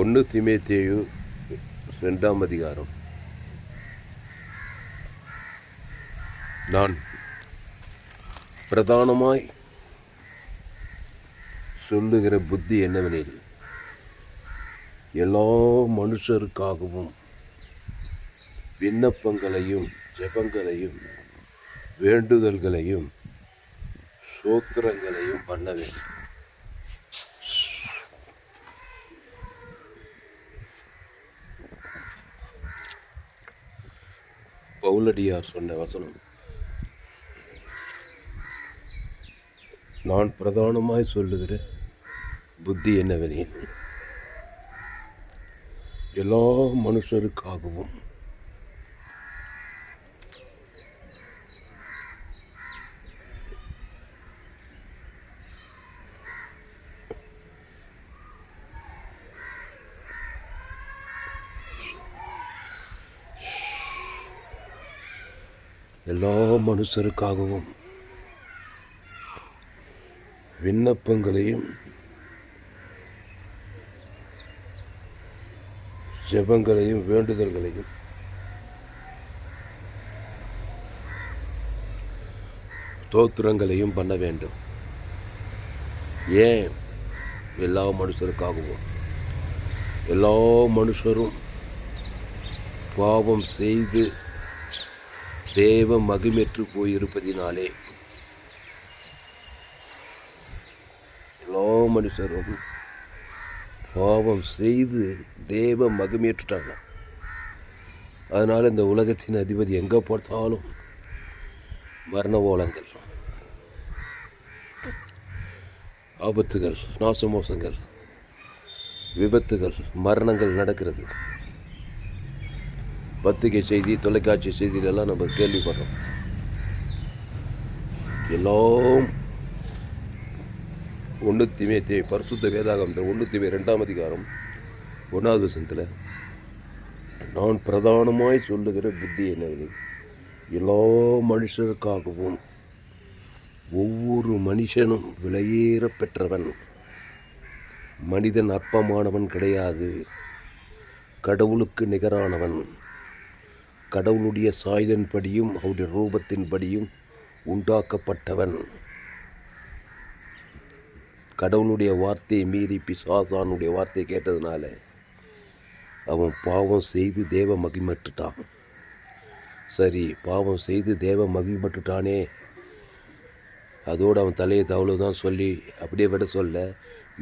ஒன்று திமேத்தேயு ரெண்டாம் அதிகாரம். நான் பிரதானமாய் சொல்லுகிற புத்தி என்னவெனில் எல்லா மனுஷருக்காகவும் விண்ணப்பங்களையும் ஜெபங்களையும் வேண்டுதல்களையும் சோத்திரங்களையும் பண்ண வேண்டும். பவுலடியார் சொன்ன வசனம். நான் பிரதானமாய் சொல்லுகிற புத்தி என்னவெனில் எல்லா மனுஷருக்காகவும் எல்லா மனுஷருக்காகவும் விண்ணப்பங்களையும் ஜெபங்களையும் வேண்டுதல்களையும் தோத்திரங்களையும் பண்ண வேண்டும். ஏன் எல்லா மனுஷருக்காகவும்? எல்லா மனுஷரும் பாவம் செய்து தேவ மகிமெற்று போயிருப்பதினாலே. எல்லா மனுஷரும் பாவம் செய்து தேவ மகிமேற்றுட்டாங்க அதனால் இந்த உலகத்தின் அதிபதி எங்கே பார்த்தாலும் மரண ஓலங்கள் ஆபத்துகள் நாசமோசங்கள் விபத்துகள் மரணங்கள் நடக்கிறது. பத்திரிகை செய்தி தொலைக்காட்சி செய்தியிலெல்லாம் நம்ம கேள்விப்படுறோம். எல்லாம் ஒன்று திமே தே பரிசுத்த வேதாகமத்தில் ஒன்று ரெண்டாம் அதிகாரம் ஒன்றாவது வசனத்தில் நான் பிரதானமாய் சொல்லுகிற புத்தி என்னவெனில் எல்லா மனுஷருக்காகவும் ஒவ்வொரு மனுஷனும் விலையேற பெற்றவன். மனிதன் அற்பமானவன் கிடையாது. கடவுளுக்கு நிகரானவன். கடவுளுடைய சாயலின்படியும் அவருடைய ரூபத்தின்படியும் உண்டாக்கப்பட்டவன். கடவுளுடைய வார்த்தையை மீறி பிசாசானுடைய வார்த்தையை கேட்டதுனால அவன் பாவம் செய்து தேவ மகிமட்டுட்டான் சரி பாவம் செய்து தேவ மகிமட்டுட்டானே அதோடு அவன் தலையை தவளவு தான் சொல்லி அப்படியே விட சொல்ல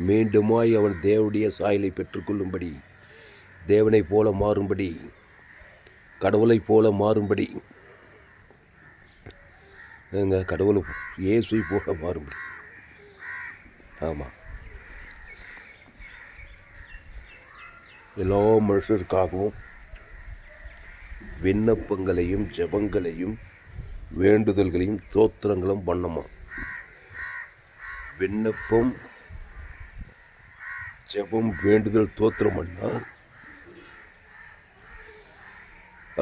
மீண்டுமாய் அவன் தேவனுடைய சாயலை பெற்றுக்கொள்ளும்படி தேவனைப் போல மாறும்படி கடவுளைப் போல மாறும்படி. எங்க கடவுளை இயேசுவை போல மாறும்படி. ஆமாம் எல்லா மனுஷருக்காகவும் விண்ணப்பங்களையும் ஜெபங்களையும் வேண்டுதல்களையும் தோத்திரங்களும் பண்ணமா. விண்ணப்பம் ஜெபம் வேண்டுதல் தோத்திரம் பண்ணால்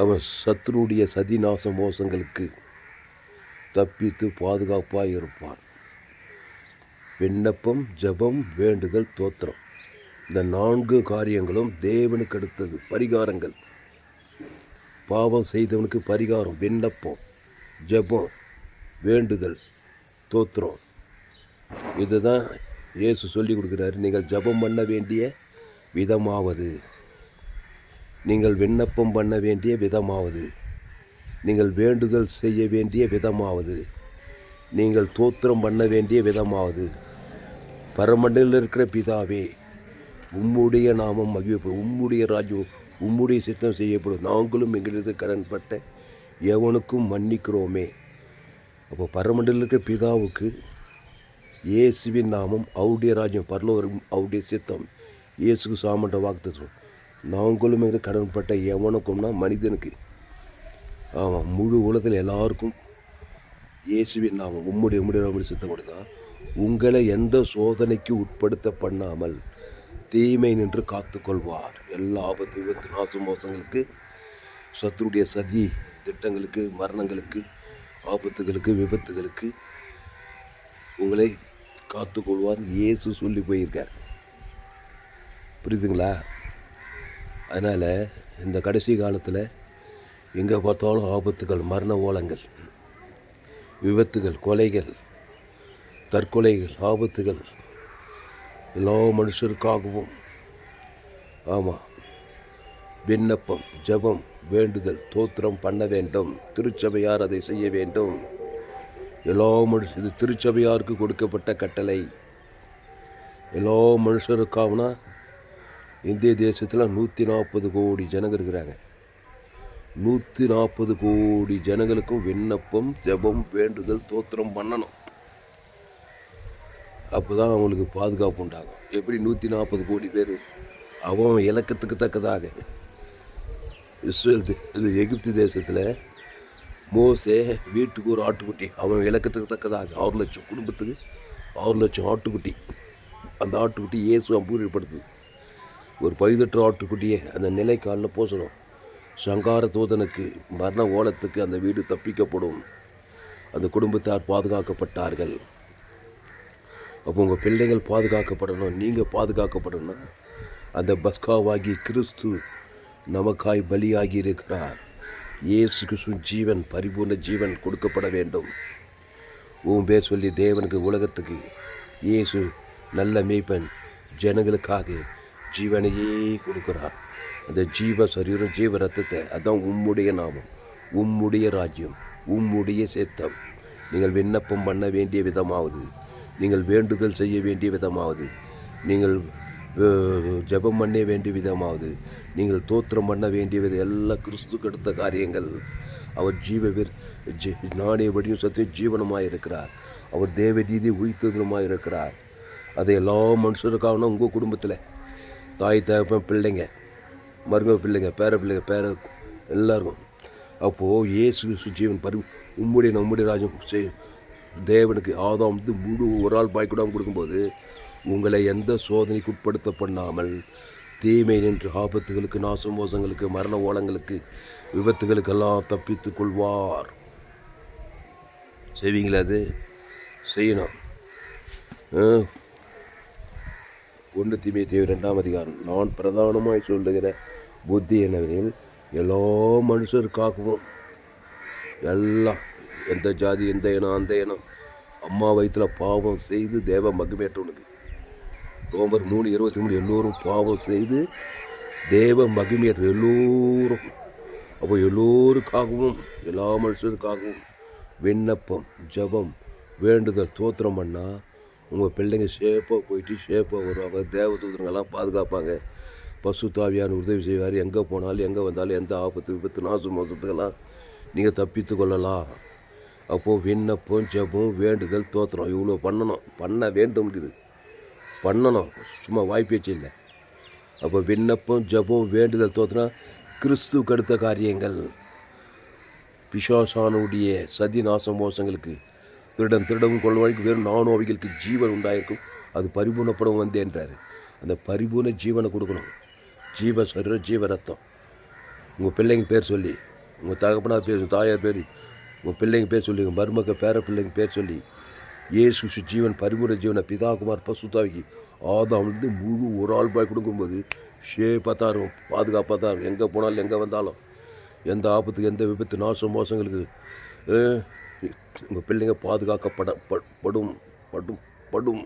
அவன் சத்ருடைய சதிநாச மோசங்களுக்கு தப்பித்து பாதுகாப்பாக இருப்பான் விண்ணப்பம் ஜெபம் வேண்டுதல் தோத்திரம். இந்த நான்கு காரியங்களும் தேவனுக்கு அடுத்தது. பரிகாரங்கள். பாவம் செய்தவனுக்கு பரிகாரம் விண்ணப்பம் ஜெபம் வேண்டுதல் தோத்திரம். இதுதான் இயேசு சொல்லி கொடுக்குறாரு. நீங்கள் ஜெபம் பண்ண வேண்டிய விதமாவது. நீங்கள் விண்ணப்பம் பண்ண வேண்டிய விதமாவது. நீங்கள் வேண்டுதல் செய்ய வேண்டிய விதமாவது. நீங்கள் தோத்திரம் பண்ண வேண்டிய விதமாவது. பரமண்டலில் இருக்கிற பிதாவே உம்முடைய நாமம் மகிழ்வு உம்முடைய ராஜ்யம் உம்முடைய சித்தம் செய்யப்படும். நாங்களும் எங்களது கடன்பட்ட எவனுக்கும் மன்னிக்கிறோமே. அப்போ பரமண்டலில் இருக்கிற பிதாவுக்கு இயேசுவின் நாமம் அவருடைய ராஜ்யம் பரலோகம் அவருடைய சித்தம் இயேசுக்கு சாமன்ற வாக்குத்தம் நாங்களும் எங்களுக்கு கடன்பட்ட எவனுக்கும்னா மனிதனுக்கு. ஆமாம் முழு உலகத்தில் எல்லாருக்கும் இயேசுவின் நாம் உம்முடைய உம்முடைய அப்படி சித்தப்படி தான் உங்களை எந்த சோதனைக்கு உட்படுத்த பண்ணாமல் தீமை நின்று காத்துக்கொள்வார். எல்லா ஆபத்து விபத்து நாச மோசங்களுக்கு சத்துருடைய சதி திட்டங்களுக்கு மரணங்களுக்கு ஆபத்துகளுக்கு விபத்துகளுக்கு உங்களை காத்துக்கொள்வார். இயேசு சொல்லி போயிருக்கார். புரியுதுங்களா? அதனால் இந்த கடைசி காலத்தில் எங்கே பார்த்தாலும் ஆபத்துகள் மரண ஓலங்கள் விபத்துகள் கொலைகள் தற்கொலைகள் ஆபத்துகள் எல்லா மனுஷருக்காகவும். ஆமாம் விண்ணப்பம் ஜெபம் வேண்டுதல் தோத்திரம் பண்ண வேண்டும். திருச்சபையார் அதை செய்ய வேண்டும். எல்லா மனுஷ இது திருச்சபையாருக்கு கொடுக்கப்பட்ட கட்டளை. எல்லா மனுஷருக்காகனா இந்திய தேசத்தில் நூற்றி நாற்பது கோடி ஜனங்கள் இருக்கிறாங்க. நூற்றி நாற்பது கோடி ஜனங்களுக்கும் விண்ணப்பம் ஜெபம் வேண்டுதல் தோத்திரம் பண்ணணும். அப்போ தான் அவங்களுக்கு பாதுகாப்பு உண்டாகும். எப்படி நூற்றி நாற்பது கோடி பேர்? அவன் இலக்கத்துக்கு தக்கதாக. இஸ்ரேல் இது எகிப்து தேசத்தில் மோசே வீட்டுக்கு ஒரு ஆட்டுக்குட்டி அவன் இலக்கத்துக்கு தக்கதாக. ஆறு லட்சம் குடும்பத்துக்கு ஆறு லட்சம் ஆட்டுக்குட்டி. அந்த ஆட்டுக்குட்டி இயேசு அம்பூரியப்படுத்துது ஒரு பதினெட்டு ஆட்டுக்குட்டியை அந்த நிலைக்காலில் போசணும். சங்கார தூதனுக்கு மரண ஓலத்துக்கு அந்த வீடு தப்பிக்கப்படும். அந்த குடும்பத்தார் பாதுகாக்கப்பட்டார்கள். அப்போ உங்கள் பிள்ளைகள் பாதுகாக்கப்படணும் நீங்கள் பாதுகாக்கப்படணும். அந்த பஸ்காவாகி கிறிஸ்து நமக்காய் பலியாகி இருக்கிறார் இயேசு கிறிஸ்து ஜீவன் பரிபூர்ண ஜீவன் கொடுக்கப்பட வேண்டும். உன் பேர் சொல்லி தேவனுக்கு உலகத்துக்கு இயேசு நல்ல மேய்ப்பன் ஜனங்களுக்காக ஜீவனையே கொடுக்குறார். அந்த ஜீவ சரீரம் ஜீவ ரத்தத்தை அதான் உம்முடைய நாமம். உம்முடைய ராஜ்யம் உம்முடைய சேத்தம். நீங்கள் விண்ணப்பம் பண்ண வேண்டிய விதமாவது நீங்கள் வேண்டுதல் செய்ய வேண்டிய விதமாவது நீங்கள் ஜபம் ஜெபம் பண்ண வேண்டிய விதமாவது நீங்கள் தோத்திரம் பண்ண வேண்டிய விதம் எல்லாம் கிறிஸ்துக்கு எடுத்த காரியங்கள். அவர் ஜீவ வீர் ஜீ நாணய வடியும் சத்தியம் ஜீவனமாக இருக்கிறார். அவர் தேவ ரீதி உயிர்த்ததுமாக இருக்கிறார். அது எல்லா மனுஷருக்காகணும் உங்கள் குடும்பத்தில் தாய் தகப்பன் பிள்ளைங்க மருமக பிள்ளைங்க பேர பிள்ளைங்க பேர எல்லாருக்கும். அப்போது இயேசு சுஜீவன் ஜீவன் பரி உம்முடைய நம்முடைய ராஜ்யம் செய் தேவனுக்கு ஆதாம் வந்து முழு ஒரு ஆள் பாய்க்கூடாமல் கொடுக்கும்போது உங்களை எந்த சோதனைக்கு உட்படுத்த பண்ணாமல் தீமை நின்று ஆபத்துகளுக்கு நாச மோசங்களுக்கு மரண ஓலங்களுக்கு விபத்துகளுக்கெல்லாம் தப்பித்து கொள்வார். செய்வீங்களா அது? செய்யணும். ஒன்று தீமை ரெண்டாம் அதிகாரம். நான் பிரதானமாய் சொல்லுகிற புத்தி என்னவெனில் எல்லா மனுஷருக்காகவும் எல்லாம் எந்த ஜாதி எந்த இனம் அந்த இனம். அம்மா வயிற்றில் பாவம் செய்து தேவ மகிமேற்றவனுக்கு நவம்பர் மூணு இருபத்தி மூணு எல்லோரும் பாவம் செய்து தேவ மகிமேற்ற எல்லோரும். அப்போ எல்லோருக்காகவும் எல்லா மனுஷருக்காகவும் விண்ணப்பம் ஜெபம் வேண்டுதல் தோத்திரம் பண்ணால் உங்கள் பிள்ளைங்க ஷேப்பாக போயிட்டு ஷேப்பாக வருவாங்க. தேவதூதர்களெல்லாம் பாதுகாப்பாங்க. பசு தாவியான உதவி செய்வார். எங்கே போனாலும் எங்கே வந்தாலும் எந்த ஆபத்து விபத்து நாசு மோசத்துக்கெல்லாம் நீங்கள் தப்பித்து கொள்ளலாம். அப்போது விண்ணப்பம் ஜெபம் வேண்டுதல் தோத்திரம் இவ்வளோ பண்ணணும். பண்ண வேண்டும்ங்குது பண்ணணும். சும்மா வாய்ப்பேச்சு இல்லை. அப்போ விண்ணப்பம் ஜெபம் வேண்டுதல் தோத்திரம் கிறிஸ்துவுக்கு அடுத்த காரியங்கள். பிசாசானுடைய சதி நாச மோசங்களுக்கு திருடன் திருடவும் கொள்வாய்க்கு வரைக்கும் வெறும் நானும் அவைகளுக்கு ஜீவன் உண்டாயிருக்கும். அது பரிபூர்ணப்படவும் வந்தேன்றார். அந்த பரிபூர்ண ஜீவனை கொடுக்கணும். ஜீவ சரீர ஜீவ ரத்தம். உங்கள் பிள்ளைங்க பேர் சொல்லி உங்கள் தகப்பனார் பேர் தாயார் பேர் உங்கள் பிள்ளைங்க பேர் சொல்லி உங்கள் மருமக்க பேர பிள்ளைங்க பேர் சொல்லி ஏசு ஜீவன் பரிபூர்ண ஜீவனை பிதாகுமார் பசுத்தாவிக்கு ஆதாம் வந்து முழு ஒரு ஆள் பாய் கொடுக்கும்போது ஷேப்பாக தான் இருக்கும் பாதுகாப்பாக தான் இருக்கும். எங்கே போனாலும் எங்கே வந்தாலும் எந்த ஆபத்துக்கு எந்த விபத்து நாசம் மோசங்களுக்கு உங்கள் பிள்ளைங்க பாதுகாக்கப்பட படும் படும். படும்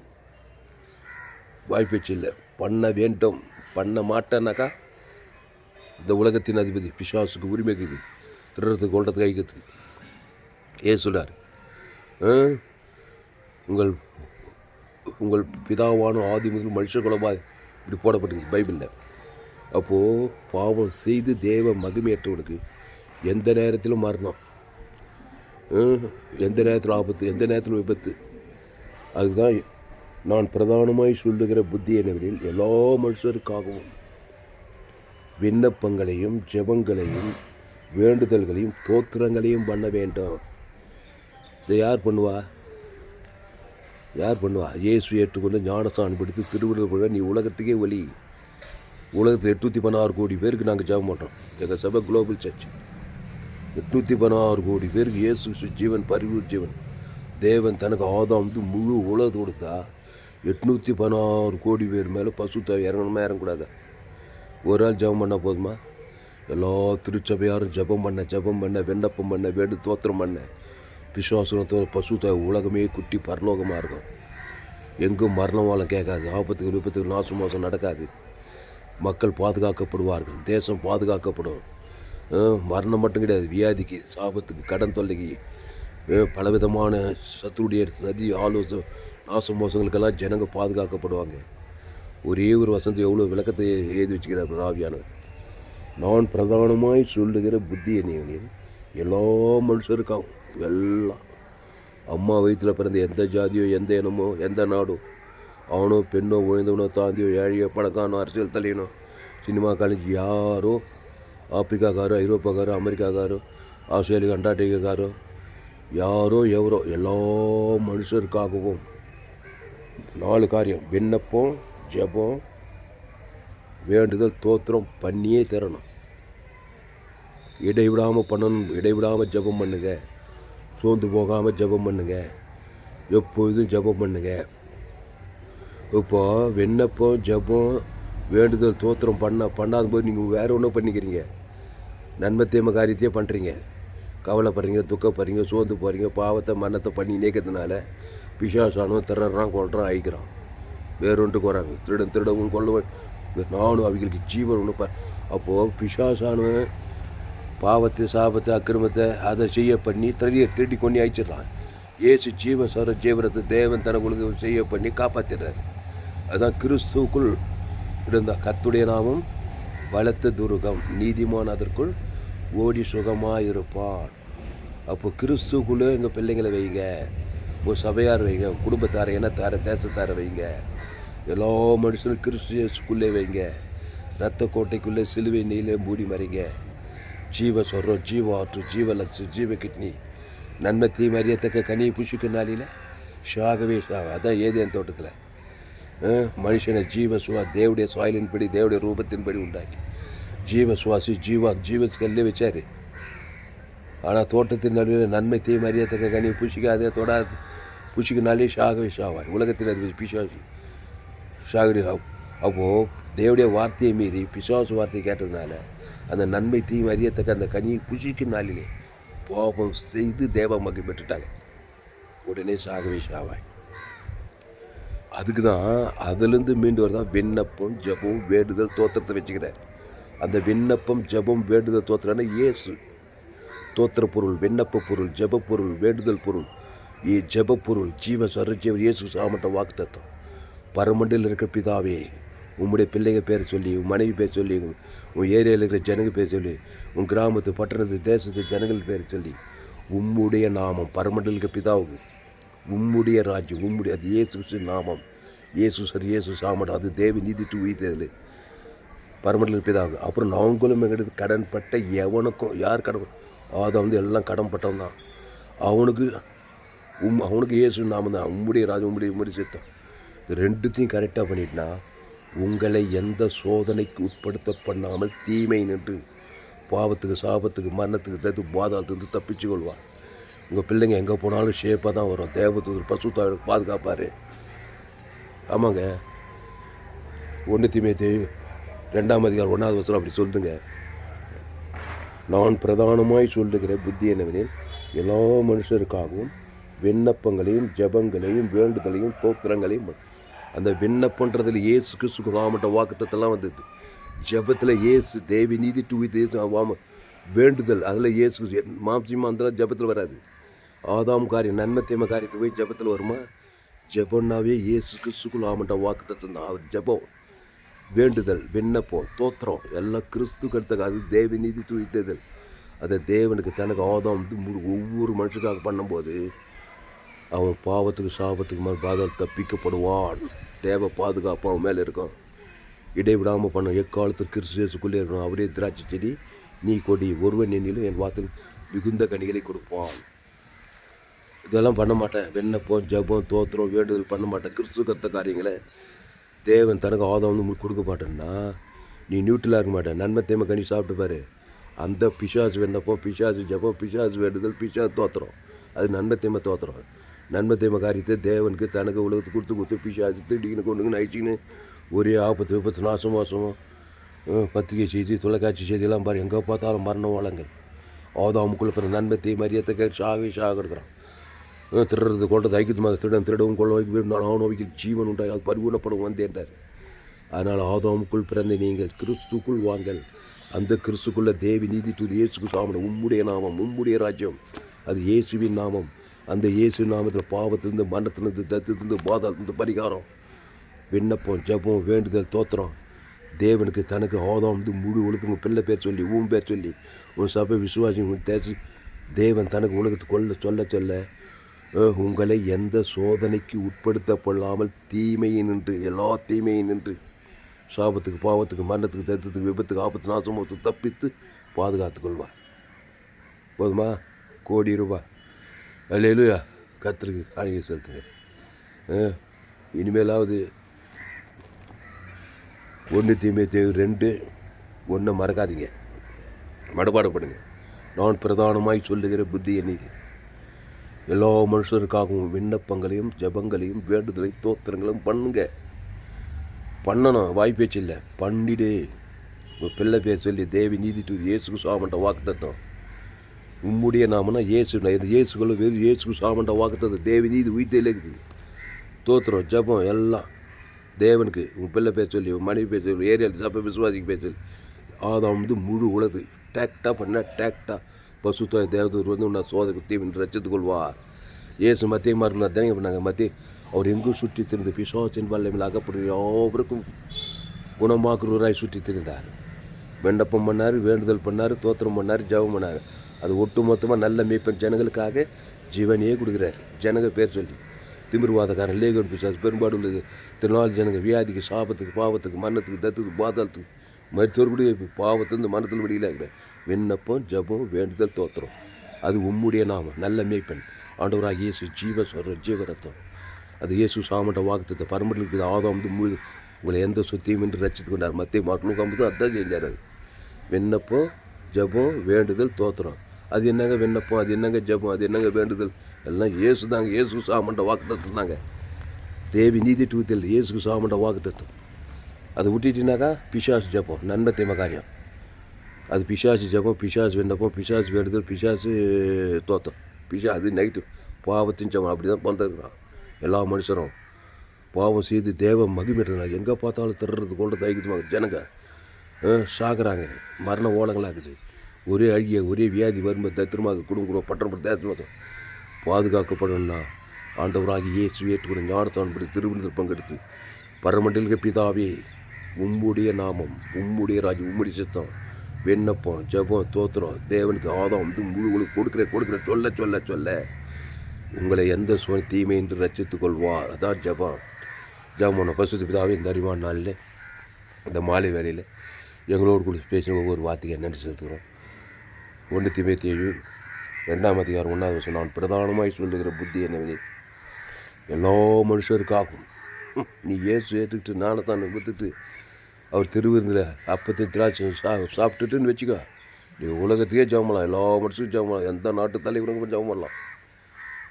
வாய்ப்பேச்சு இல்லை. பண்ண வேண்டும். பண்ண மாட்டேன்னாக்கா இந்த உலகத்தின் அதிபதி பிசாசுக்கு உரிமை இருக்குது திருடத்துக்கு கொள்றதுக்கு கைக்கிறதுக்கு ஏ சொல்லார் உங்கள் உங்கள் பிதாவான ஆதி முதல் மனுஷ குலமாக இப்படி போடப்பட்டிருக்கு பைபிளில். அப்போது பாவம் செய்து தேவ மகிமையற்றவனுக்கு எந்த நேரத்திலும் மாறணும். எந்த நேரத்தில் ஆபத்து எந்த நேரத்தில் விபத்து? அதுதான் நான் பிரதானமாய் சொல்லுகிற புத்தி என்னவரில் எல்லா மனுஷருக்காகவும் விண்ணப்பங்களையும் ஜெபங்களையும் வேண்டுதல்களையும் தோத்திரங்களையும் பண்ண வேண்டும். இதை யார் பண்ணுவா? யார் பண்ணுவா? இயேசு ஏற்றுக்கொண்டு ஞானசான் பிடித்து திருவிழா நீ உலகத்துக்கே ஒலி உலகத்தில் எட்நூற்றி பதினாறு கோடி பேருக்கு நாங்கள் ஜெபம் பண்ணுறோம் எங்கள் சபை குளோபல் சர்ச். எட்நூற்றி பதினாறு கோடி பேருக்கு இயேசு ஜீவன் பரிவு ஜீவன். தேவன் தனக்கு ஆதாம் வந்து முழு உலகத்து கொடுத்தா எட்நூற்றி பதினாறு கோடி பேர் மேலே பசு தேவை இறங்கணுமா இறங்கக்கூடாது? ஒரு ஆள் ஜெபம் பண்ணால் போதுமா? எல்லா திருச்சபையாரும் ஜெபம் பண்ண ஜெபம் பண்ண விண்ணப்பம் பண்ண வேண்டு தோத்திரம் பண்ண விசுவாசனத்தோட பசு உலகமே குட்டி பரலோகமாக இருக்கும். எங்கும் மரணவாளம் கேட்காது ஆபத்துக்கு விபத்துக்கு நாசம் மோசம் நடக்காது. மக்கள் பாதுகாக்கப்படுவார்கள் தேசம் பாதுகாக்கப்படும். மரணம் மட்டும் கிடையாது. வியாதிக்கு சாபத்துக்கு கடன் தொல்லைக்கு பலவிதமான சத்துருடைய சதி ஆலோசனை நாச மோசங்களுக்கெல்லாம் ஜனங்க பாதுகாக்கப்படுவாங்க. ஒரே ஒரு வசந்தி எவ்வளோ விளக்கத்தை எழுதி வச்சுக்கிறார் ராவியானவர் நான் பிரதானமாய் சொல்லுகிற புத்தி என்ன எல்லா மனுஷருக்கும் எல்லாம். அம்மா வயிற்றில் பிறந்த எந்த ஜாதியோ எந்த இனமோ எந்த நாடோ அவனோ பெண்ணோ உழைந்தவனோ தாந்தியோ ஏழையோ பணக்கானோ அரசியல் தலையனோ சினிமா காலேஜ் யாரோ ஆப்பிரிக்காக்காரோ ஐரோப்பாக்காரோ அமெரிக்காக்காரோ ஆஸ்திரேலியா அண்டார்டிகாக்காரோ யாரோ எவரோ எல்லா மனுஷருக்காகவும் நாலு காரியம். விண்ணப்பம் ஜெபம் வேண்டுதல் தோத்திரம் பண்ணியே தரணும். இடைவிடாமல் பண்ணணும் இடைவிடாமல் ஜெபம் பண்ணுங்க. சோர்ந்து போகாமல் ஜெபம் பண்ணுங்க. எப்பொழுதும் ஜெபம் பண்ணுங்க. இப்போ விண்ணப்பம் ஜெபம் வேண்டுதல் தோத்திரம் பண்ண பண்ணாத போது நீங்கள் வேறு ஒன்றும் பண்ணிக்கிறீங்க. நன்மை தீமை காரியத்தையே பண்ணுறீங்க கவலைப்படுறீங்க துக்கப்படுறீங்க சோர்ந்து போகிறீங்க பாவத்தை மன்னத்தை பண்ணி நீக்கிறதுனால பிசாசானும் திறறான் கொள்றான் அழிக்கிறான். வேறொன்றுக்கு வராங்க திருடன் திருடவும் கொள்ளவன் நானும் அவங்களுக்கு ஜீவன் ஒன்று ப அப்போது பிசாசானும் பாவத்தை சாபத்தை அக்கிரமத்தை அதை செய்ய பண்ணி திரையை திருடி கொண்டு அழிச்சிடறான். ஏசு ஜீவ சர ஜீவரத்தை தேவன் தனக்குழுக்கு செய்ய பண்ணி காப்பாற்றிடுறாரு அதுதான் கிறிஸ்துவுக்குள் இருந்த கத்துடைய நாமம். பலத்த துருகம் நீதிமான் அதற்குள் ஓடி சுகமாக இருப்பான் அப்போ கிறிஸ்துக்குள்ளே எங்கள் பிள்ளைங்களை வைங்க. உங்கள் சபையார் வைங்க. குடும்பத்தார் குடும்பத்தார இனத்தார தேசத்தார வைங்க. எல்லா மனுஷனும் கிறிஸ்து இயேசுக்குள்ளே வைங்க. ரத்த கோட்டைக்குள்ளே சிலுவை நீலே மூடி மறைங்க. ஜீவ சொல்கிறோம் ஜீவ ஆற்று ஜீவ லக்ஸு ஜீவ கிட்னி நன்மை தீ மறியத்தக்க கனி புஷுக்கு நாளில். ஷாகவே ஷாக அதான் ஏதேன் தோட்டத்தில். அஹ், மனுஷனை ஜீவ சுவா தேவடைய சாயலின்படி தேவடைய ரூபத்தின்படி உண்டாக்கி. ஜீவ சுவாசி ஜீவா ஜீவஸ்கல்லே வச்சாரு. ஆனால் தோட்டத்தின் நடுவில் நன்மை தீ மறியத்தக்க கனி புஷிக்கு அதே தொடாது புஷிக்கு நாளே ஷாகவே ஷாவாய் உலகத்தில் அது பிசாசி ஷாகரி அப்போது தேவடைய வார்த்தையை மீறி பிசாசு வார்த்தையை கேட்டதுனால அந்த நன்மை தீ அறியத்தக்க அந்த கனியை புஷிக்கு நாளிலே போபம் செய்து தேவ மகை பெற்றுட்டாங்க. உடனே சாகவே ஷாவாய் அதுக்கு தான் அதுலேருந்து மீண்டு வரதான் விண்ணப்பம் ஜெபம் வேண்டுதல் தோத்திரத்தை வச்சுக்கிறேன். அந்த விண்ணப்பம் ஜெபம் வேண்டுதல் தோத்திரம்னா இயேசு. தோத்திர பொருள் விண்ணப்ப பொருள் ஜப பொருள் வேண்டுதல் பொருள். ஏ ஜப பொருள் ஜீவ சரஜீவ இயேசு சாமட்ட வாக்கு தத்துவம் பரமண்டில் இருக்கிற பிதாவே உம்முடைய பிள்ளைங்க பேர் சொல்லி உன் மனைவி பேர் சொல்லி உன் ஏரியாவில் இருக்கிற ஜனங்க பேர் சொல்லி உன் கிராமத்து பட்டணத்து தேசத்து ஜனங்கள் பேர் சொல்லி உம்முடைய நாமம் பரமண்டில் இருக்கிற பிதாவுக்கு உம்முடைய ராஜ்யம் உம்முடைய அது இயேசு நாமம். இயேசு சரி இயேசு சாமடா அது தேவி நீதி டு உயிர்த்ததில் பரமண்டல இருப்பதாக. அப்புறம் நாங்களும் எங்கிட்ட கடன்பட்ட எவனுக்கும் யார் கடன் அதை வந்து எல்லாம் கடன்பட்டவன் தான். அவனுக்கு உம் அவனுக்கு இயேசு நாமம் தான். உம்முடைய ராஜ் உம்முடைய உம்முடைய சித்தம். இது ரெண்டுத்தையும் கரெக்டாக பண்ணிட்டுனா உங்களை எந்த சோதனைக்கு உட்படுத்த பண்ணாமல் தீமை நின்று பாவத்துக்கு சாபத்துக்கு மரணத்துக்கு தத்து பாதாளத்துக்கு தப்பிச்சு கொள்வார். உங்கள் பிள்ளைங்க எங்கே போனாலும் ஷேப்பாக தான் வரும். தேவத்தூர் பசு பாதுகாப்பார். ஆமாங்க. ஒன்று தீமையத்தை ரெண்டாம் அதிகாரம் ஒன்றாவது வசனம் அப்படி சொல்லுங்க நான் பிரதானமாய் சொல்லுகிற புத்தி என்னவெனில் எல்லா மனுஷருக்காகவும் விண்ணப்பங்களையும் ஜெபங்களையும் வேண்டுதலையும் போக்குறங்களையும் அந்த விண்ணப்பன்றதில் ஏசு கிறிஸ்து வாமட்ட வாக்குத்தத்தெல்லாம் வந்தது. ஜெபத்தில் ஏசு தேவி நீதி டூ தேசு வாம வேண்டுதல் அதில் ஏசு மாம்சியமாக அந்த ஜெபத்தில் வராது. ஆதாம் காரியம் நன்மை தீமை காரியத்தை போய் ஜெபத்தில் வருமா? ஜெபம்னாவே இயேசு கிறிஸ்துக்குள் ஆமட்ட வாக்கு தான். அவர் ஜெபம் வேண்டுதல் விண்ணப்பம் தோத்திரம் எல்லாம் கிறிஸ்து கருத்துக்கு அது தேவ நீதி துய்த்ததல் அதை தேவனுக்கு தனக்கு ஆதாம் வந்து ஒவ்வொரு மனுஷனுக்காக பண்ணும்போது அவன் பாவத்துக்கு சாபத்துக்கு மேலே பாதால் தப்பிக்கப்படுவான். தேவ பாதுகாப்பு அவன் மேலே இருக்கும். இடைவிடாமல் பண்ண எக்காலத்தில் கிறிஸ்துக்குள்ளே இருக்கணும். அவரே திராட்சை செடி நீ கொடி ஒருவன் எண்ணிலும் என் வார்த்தை மிகுந்த கனிகளை கொடுப்பான். இதெல்லாம் பண்ண மாட்டேன். விண்ணப்பம் ஜெபம் தோத்திரம் வேண்டுதல் பண்ண மாட்டேன். கிறிஸ்து கத்த காரியங்களை தேவன் தனக்கு ஆதம் வந்து உங்களுக்கு கொடுக்க மாட்டேன்னா நீ நியூட்ரலாக இருக்க மாட்டேன். நன்மை தேமை கனி சாப்பிட்டு பாரு. அந்த பிசாசு விண்ணப்பம் பிசாசு ஜெபம் பிசாசு வேண்டுதல் பிசாசு தோத்திரம். அது நன்மை தேமை தோத்திரம். நன்மை தேமை காரியத்தை தேவனுக்கு தனக்கு உலகத்துக்கு கொடுத்து கொடுத்து பிசாசு திடீர்னு கொண்டுங்கன்னு அழிச்சிக்கின்னு ஒரே ஆபத்து விபத்து நாசம் மோசமோ பத்திரிகை செய்தி தொலைக்காட்சி செய்தியெல்லாம் பாரு. எங்கே பார்த்தாலும் மரண வளங்கள். ஆதாமுக்குள்ளே பிற நன்மை தீ மரியத்தை சாகவே சாக எடுக்கிறான் திருடுறது கொண்டது ஐக்கியமாக திருடன் திருடவும் கொள்ள நான் நோய்க்கு ஜீவன் உண்டாய் அது பரிபூர்ணப்படும் வந்தேன்றார் அதனால் ஆதாமுக்குள் பிறந்த நீங்கள் கிறிஸ்துக்குள் வாங்கள். அந்த கிறிஸ்துக்குள்ள தேவி நீதி தூது இயேசுக்கு சாமன உம்முடைய நாமம் உம்முடைய ராஜ்யம். அது இயேசுவின் நாமம். அந்த இயேசு நாமத்தில் பாவத்திலிருந்து மரணத்திலிருந்து தத்துலேருந்து பாதாளத்திலிருந்து பரிகாரம். விண்ணப்பம் ஜெபம் வேண்டுதல் தோத்திரம். தேவனுக்கு தனக்கு ஆதாம் வந்து முழு உலகத்துக்கு பிள்ளை பேர் சொல்லி உன் பேர் சொல்லி உன் சபை விசுவாசி உன் தேசி தேவன் தனக்கு உலகத்துக்கு கொள்ள சொல்ல சொல்ல உங்களை எந்த சோதனைக்கு உட்படுத்தப்படாமல் தீமையை நின்று எல்லா தீமையை நின்று சாபத்துக்கு பாவத்துக்கு மரணத்துக்கு தத்துவத்துக்கு விபத்துக்கு ஆபத்து நாசமத்துக்கு தப்பித்து பாதுகாத்துக்கொள்வார் போதுமா? கோடி ரூபாய் அல்லையிலுயா கத்திரிக்கு காணிக்கை செலுத்துங்க. இனிமேலாவது ஒன்று தீமை தேவை ரெண்டு ஒன்றை மறக்காதீங்க. மடப்பாடு பண்ணுங்க நான் பிரதானமாய் சொல்லுகிற புத்தி எண்ணிக்கை எல்லா மனுஷருக்காகவும் விண்ணப்பங்களையும் ஜெபங்களையும் வேண்டுதலை தோத்திரங்களும் பண்ணுங்க. பண்ணணும் வாய்ப்பேச்சு இல்லை. பண்ணிடு. உங்கள் பிள்ளை பேர் சொல்லி தேவி நீதி தூதி இயேசுக்கு சாமண்ட வாக்குத்தத்தம். உம்முடைய நாமனா இயேசு இது இயேசுக்குள்ள வெறும் இயேசுக்கு சாமண்ட வாக்குத்தத்தம்? தேவி நீதி உயிர்த்தையில் இருக்குது தோத்திரம் ஜெபம் எல்லாம். தேவனுக்கு உன் பிள்ளை பேர் சொல்லி உன் மனைவி பேர் சொல்லி ஏரியாவில் சப்ப விசுவாசிக்கு பேர் சொல்லி ஆதாம் வந்து முழு உலகு டேக்டா பண்ண டேக்டா பசுத்தாய் தேவதூர் வந்து உன்னை சோதனை குத்தி ரச்சித்துக் கொள்வார் இயேசு மத்திய மார்க்கு தினங்க பண்ணாங்க மத்திய அவர் எங்கும் சுற்றி திரிந்து பிசாசின் வல்லமையில் அகப்படுற யாவருக்கும் குணமாக்குறவராய் சுற்றி திரிந்தார் விண்ணப்பம் பண்ணார் வேண்டுதல் பண்ணார் தோத்திரம் பண்ணார் ஜெபம் பண்ணார். அது ஒட்டு மொத்தமாக நல்ல மீப்பன் ஜனங்களுக்காக ஜீவனையே கொடுக்குறாரு. ஜனங்க பேர் சொல்லி. திமிர்வாதக்காரன் லேகன் பிசாஸ் பெரும்பாடு உள்ளது. திருநாள் ஜனங்க வியாதிக்கு சாபத்துக்கு பாவத்துக்கு மரணத்துக்கு தத்துக்கு பாதாளத்துக்கு மருத்துவர்களுடைய பாவத்திலிருந்து மரணத்தில் வெளியில் விண்ணப்பம் ஜெபம் வேண்டுதல் தோத்திரம். அது உம்முடைய நாமம். நல்ல மேய்ப்பன். ஆண்டவராக இயேசு ஜீவ சொல்கிற ஜீவரத்தம் அது இயேசு சாமண்ட வாக்குத்த பரம்பரைக்கு ஆதாம் வந்து முழு உங்களை எந்த சொத்தியும் என்று ரசித்து கொண்டார். மத்திய மார்க்கு ஐம்பது அதான் செஞ்சார் அது விண்ணப்பம் ஜெபம் வேண்டுதல் தோத்திரம். அது என்னங்க விண்ணப்பம்? அது என்னங்க ஜெபம்? அது என்னங்க வேண்டுதல்? எல்லாம் இயேசு தாங்க. இயேசு சாமண்ட வாக்குத்தத்தம் தாங்க. தேவி நீதி டூத்தில் இயேசுக்கு சாமண்ட வாக்குத்தத்தம். அதை விட்டுட்டினாக்கா பிசாசு ஜெபம். நன்மை தீம காரியம். அது பிசாசு ஜெபம் பிசாசு விண்ணப்பம் பிசாசு வேண்டுதல் பிசாசு தோத்தம். பிசா அது நெகட்டிவ் பாவத்தின் ஜபம். அப்படி தான் பிறந்திருக்கிறான் எல்லா மனுஷரும் பாவம் செய்து தேவ மகிமிடுறாங்க எங்கே பார்த்தாலும் திருடுறது கொண்டு தைக்குதுவாங்க ஜனங்க? சாகுறாங்க. மரண ஓலங்களாகுது. ஒரே அழிய ஒரே வியாதி வரும்போது தத்திரமாக குடும்ப குடும்பம் பட்டணம் தேசமாக பாதுகாக்கப்படணும்னா ஆண்டவராகி இயேசு ஏற்றுக்கொண்டு ஞானத்தான்படி திருவிழத்தில் பங்கெடுத்து பரமண்டலிக பிதாவே உம்முடைய நாமம் உம்முடைய ராஜ்யம் உம்முடைய சித்தம். விண்ணப்பம் ஜெபம் தோத்திரம் தேவனுக்கு ஆதம் வந்து முழு கொடுக்குற கொடுக்குற சொல்ல சொல்ல சொல்ல. உங்களை எந்த சுவ தீமை என்று கொள்வார் அதான் ஜெபம். ஜெபம் பசுத்து பிதாவே இந்த அறிவான நாளில் இந்த மாலை வேலையில் எங்களோடு கூட பேசின ஒவ்வொரு வார்த்தைக்கு நன்றி செலுத்துகிறோம். ஒன்று திமேத்தியு ரெண்டாம் அதிகாரம் ஒன்றாவது வருஷம் நான் பிரதானமாய் சொல்லுகிற புத்தி என்னவெனில் எல்லா மனுஷருக்காகும் நீ ஏசு ஏற்றுக்கிட்டு நானே தான் விற்றுட்டு அவர் திருவிருந்தில் அப்போ திராட்சை சா சாப்பிட்டுட்டுன்னு வச்சுக்கோ. நீ உலகத்துக்கே ஜெபம் பண்ணலாம் எல்லா மனுஷனுக்கும் ஜெபம் பண்ணலாம் எந்த நாட்டு தலைவருக்கும் ஜெபம் பண்ணலாம்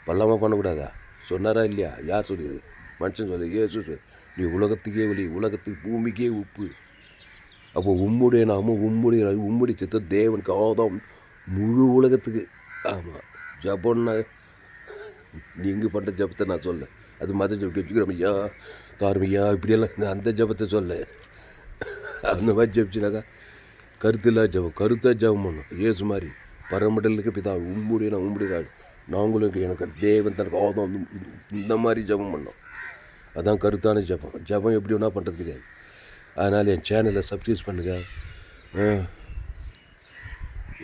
பல்லாமல் பண்ணக்கூடாதா? சொன்னாரா இல்லையா? யார் சொல்லியது? மனுஷன் சொல்லு ஏசு சொல்லு நீ உலகத்துக்கே ஒளி உலகத்துக்கு பூமிக்கே உப்பு. அப்போ உம்முடைய நாமும் உம்முடைய உம்முடைய சித்த தேவனுக்கு ஆதாம் முழு உலகத்துக்கு. ஆமாம் ஜபம்னா நீங்கள் பண்ணுற ஜபத்தை நான் சொல்ல அது மத ஜபம் கெச்சுக்கிறோம் ஐயா தாருமையா? இப்படியெல்லாம் அந்த ஜபத்தை சொல்ல. அந்த மாதிரி ஜபிச்சுனாக்கா கருத்தில்லா ஜபம் கருத்தாக ஜபம் பண்ணும். ஏசு மாதிரி பரமடலுக்கு பிதா உம்முடைய நான் உம்முடைய நாங்களும் எனக்கு தேவன் தனக்கு ஆதம் இந்த மாதிரி ஜபம் பண்ணோம். அதான் கருத்தான ஜபம். ஜபம் எப்படி ஒன்றா பண்ணுறது கிடையாது. அதனால் என் சேனலை சப்ஸ்கிரைப் பண்ணுங்கள்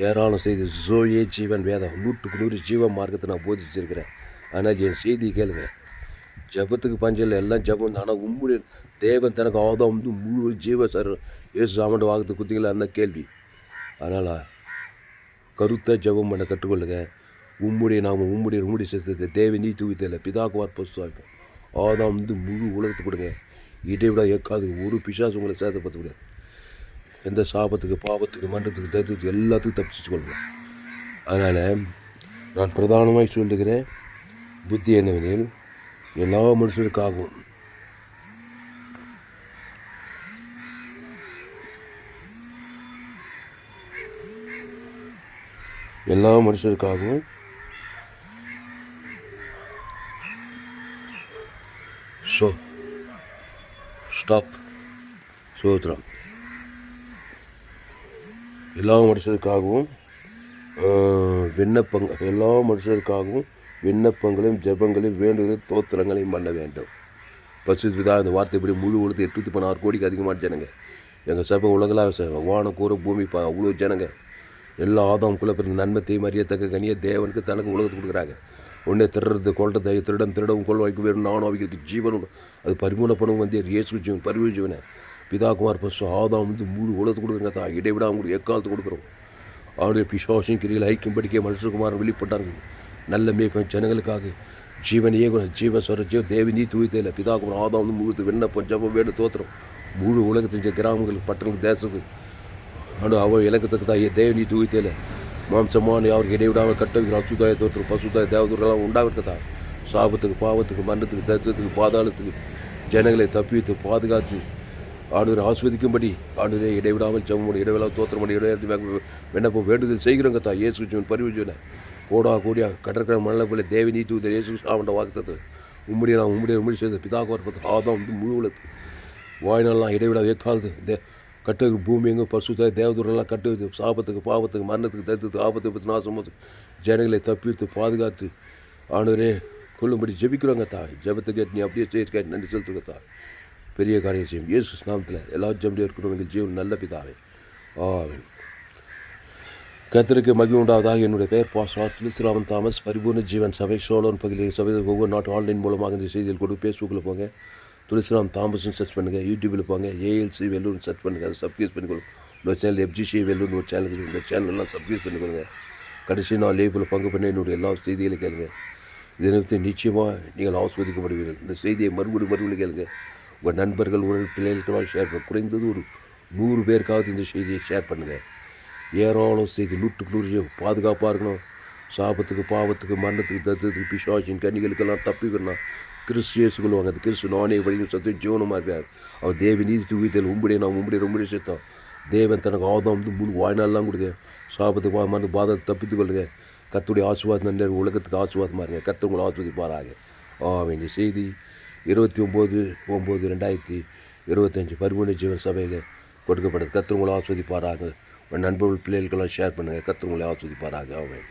ஏராளம் செய்தி ஜோயே ஜீவன் வேதம். நூற்றுக்கு நூறு ஜீவ மார்க்கத்தை நான் போதிச்சிருக்கிறேன். ஆனால் என் செய்தி கேளுங்கள் ஜபத்துக்கு பஞ்சம் எல்லாம் ஜபம் தான். ஆனால் உம்முடைய தேவன் தனக்கு ஆதம் வந்து முழு ஜீவ சார் ஏசு சாமண்ட வாகத்து குத்திங்களா அந்த கேள்வி. அதனால் கருத்தை ஜெபம் பண்ண கற்றுக்கொள்ளுங்க. உம்முடைய நாம உம்முடைய உம்முடைய சித்தத்தை தேவை நீ தூவித்தல பிதாக்குவார் பசுவாக்கும் ஆதாம் வந்து முழு உலகத்துக்கு கொடுங்க. இதை விட ஏற்காது ஒரு பிசாசு உங்களை சேர்த்து பார்த்து விடாது எந்த சாபத்துக்கு பாவத்துக்கு மன்றத்துக்கு தத்துவத்துக்கு எல்லாத்துக்கும் தப்பிச்சு கொள்ளலாம் அதனால் நான் பிரதானமாக சொல்லுகிறேன். புத்தி என்னவெனில் எல்லா மனுஷருக்காகவும். எல்லா மனுஷருக்காகவும். ஸோ ஸ்டாப் சோத்ரா எல்லா மனுஷருக்காகவும் விண்ணப்பங்கள் எல்லா மனுஷருக்காகவும் விண்ணப்பங்களையும் ஜெபங்களையும் வேண்டுகளையும் தோத்திரங்களையும் பண்ண வேண்டும். பசுபிதா இந்த வார்த்தை இப்படி முழு உலகத்து எட்நூற்றி பதினாறு கோடிக்கு அதிகமான ஜனங்க. எங்கள் சபை உலகளாக சேவை வானம் கூற பூமி பா அவ்வளோ ஜனங்க. எல்லா ஆதாமுக்குள்ளே பிறகு நன்மை தீமை தக்க கனியை தேவனுக்கு தனக்கு உலகத்துக்கு கொடுக்குறாங்க. உடனே திருடுறது கொள்றது திருடன் திருடவும் கொள் வைக்க வேணும் நானும் அவைகளுக்கு ஜீவனும் அது பரிமூலப்பணம் வந்து இயேசு ஜீவன் பரிவு ஜீவனை. பிதா குமார் பசு ஆதாம் வந்து முழு உலகத்துக்கு கொடுக்குறங்க. தான் இடைவிடாம உங்களுக்கு எக்காலத்து கொடுக்குறோம். அவருடைய பிசாசின் கிரியில் ஐக்கியம்படிக்க மனுஷகுமார் வெளிப்பட்டாங்க. நல்ல மேய்ப்பன் ஜனங்களுக்காக. ஜீவனையே கூட ஜீவ சொர ஜீவ தேவி நீ தூய்த்தையில் பிதாகுமர் ஆதாம் வந்து முழுத்து விண்ணப்பம் ஜபம் வேண்டு தோத்திரம் முழு உலகத்தின் கிராமங்களுக்கு பட்டணங்களுக்கு தேசத்துக்கு ஆனால் அவன் இலக்கத்துக்கு தான் தேவனி தூய்த்தேல. மாம்சமான அவருக்கு இடைவிடாமல் கட்டவிக்கிற அசுதாய தோற்று பசுதாய தேவதூரெல்லாம் உண்டாகிறதா சாபத்துக்கு பாவத்துக்கு மரணத்துக்கு தத்துவத்துக்கு பாதாளத்துக்கு ஜனங்களை தப்பித்து பாதுகாத்து ஆடுவரை ஆஸ்வதிக்கும்படி ஆண்டு இடைவிடாமல் ஜம்முடைய இடைவெளா தோத்திரமடி இடையே விண்ணப்பம் வேண்டுதல் செய்கிறோங்க தான் இயேசு ஜீவன் பரிவுஜன கோடா கோடியா கடற்கரை மணல போல தேவி நீ தூதர் இயேசு ஆவண்ட வாக்குத்தது உம்முடைய நான் உம்முடைய உம்முடி செய்த பிதாக்கு வரப்பது ஆதான் வந்து முழு உலகத்துக்கு வாய்நாள்லாம் இடைவிடா ஏக்காலது தே கட்டுக்கு பூமி எங்கே பசுத்த தேவதூரெல்லாம் கட்டு சாபத்துக்கு பாவத்துக்கு மரணத்துக்கு தரித்துக்கு ஆபத்துக்கு பற்றி நாசம் ஜனங்களை தப்பித்து பாதுகாத்து ஆண்டவரே கொள்ளும்படி ஜெபிக்கிறோங்க தாய். ஜெபத்துக்கு நீ அப்படியே செய்யிருக்க நன்றி செலுத்துங்க தாய். பெரிய காரியம் செய்யும். இயேசு நாமத்தில் எல்லா ஜெபடியும் இருக்கணும் எங்கள் ஜீவன் நல்ல பிதாவே. ஆவேன் கத்திரிக்கு மகிழ்வு உண்டாவதாக. என்னுடைய பெயர் பாஸ்ரா துளசிராமன் தாமஸ். பரிபூர்ண ஜீவன் சபை சோழன் பகுதியில் சபை ஒவ்வொரு நாட்டு ஆன்லைன் மூலமாக இந்த செய்திகள் கொடு ஃபேஸ்புக்கில் போங்க. துளசிராம் தாமஸ்னு சர்ச் பண்ணுங்கள் யூடியூப்பில் போங்க. ஏஎல்சி வெல்லூர்னு சர்ச் பண்ணுங்கள் அதை சப்ஸ்கிரைப் பண்ணிக்கொள்ளும் இன்னொரு சேனல் எஃப்ஜிசி வெல்லூர்னு ஒரு சேனல் இந்த சேனல்லாம் சப்ஸ்கிரைப் பண்ணிக்கொள்ளுங்க கடைசி நான் லேபில் பங்கு பண்ண என்னுடைய எல்லா செய்திகளையும் கேளுங்க. இதை நிறுத்தி நிச்சயமாக நீங்கள் ஆஸ்வதிக்கப்படுவீர்கள். இந்த செய்தியை மறுபடியும் மறுபடியும் கேளுங்க. உங்கள் நண்பர்கள் உங்கள் பிள்ளைகளுக்கெல்லாம் ஷேர் பண்ண குறைந்தது ஒரு நூறு பேருக்காவது இந்த செய்தியை ஷேர் பண்ணுங்கள் ஏராளம் செய்து நூற்றுக்கு நூறு பாதுகாப்பாக இருக்கணும். சாபத்துக்கு பாவத்துக்கு மரணத்துக்கு தத்துவத்துக்கு பிசாசின் கன்னிகளுக்கெல்லாம் தப்பிக்கணும் கிறிஸ்து இயேசு சொல்லுவாங்க அந்த கிறிஸ்து நானே வழியும் சத்து ஜீவனமாக இருக்கார் அவர் தேவி நீதி தூவித்தல் உம்படியே நான் உம்படியே ரொம்ப சேர்த்தோம் தேவன் தனக்கு ஆதம் வந்து முழு வாய்நாள்லாம் கொடுங்க சாபத்துக்கு பா- மருந்து பாதத்தை தப்பித்து கொள்ளுங்க. கத்துடைய ஆசுவாதம் நன்றி உலகத்துக்கு ஆசுவாதமாக இருங்க. கத்து உங்களை ஆஸ்வதிப்பாராக ஆ வேண்டிய செய்தி இருபத்தி ஒம்பது ஒம்பது ரெண்டாயிரத்தி இருபத்தஞ்சி பரிமூணு ஜீவன் சபையில் கொடுக்கப்படுது கத்து உங்களை ஆஸ்வதிப்பாராக உங்கள் நண்பர்கள் பிள்ளைகளுக்கெல்லாம் ஷேர் பண்ணுங்கள் கத்து உங்களை ஆஸ்வதிப்பாராக ஆவேன்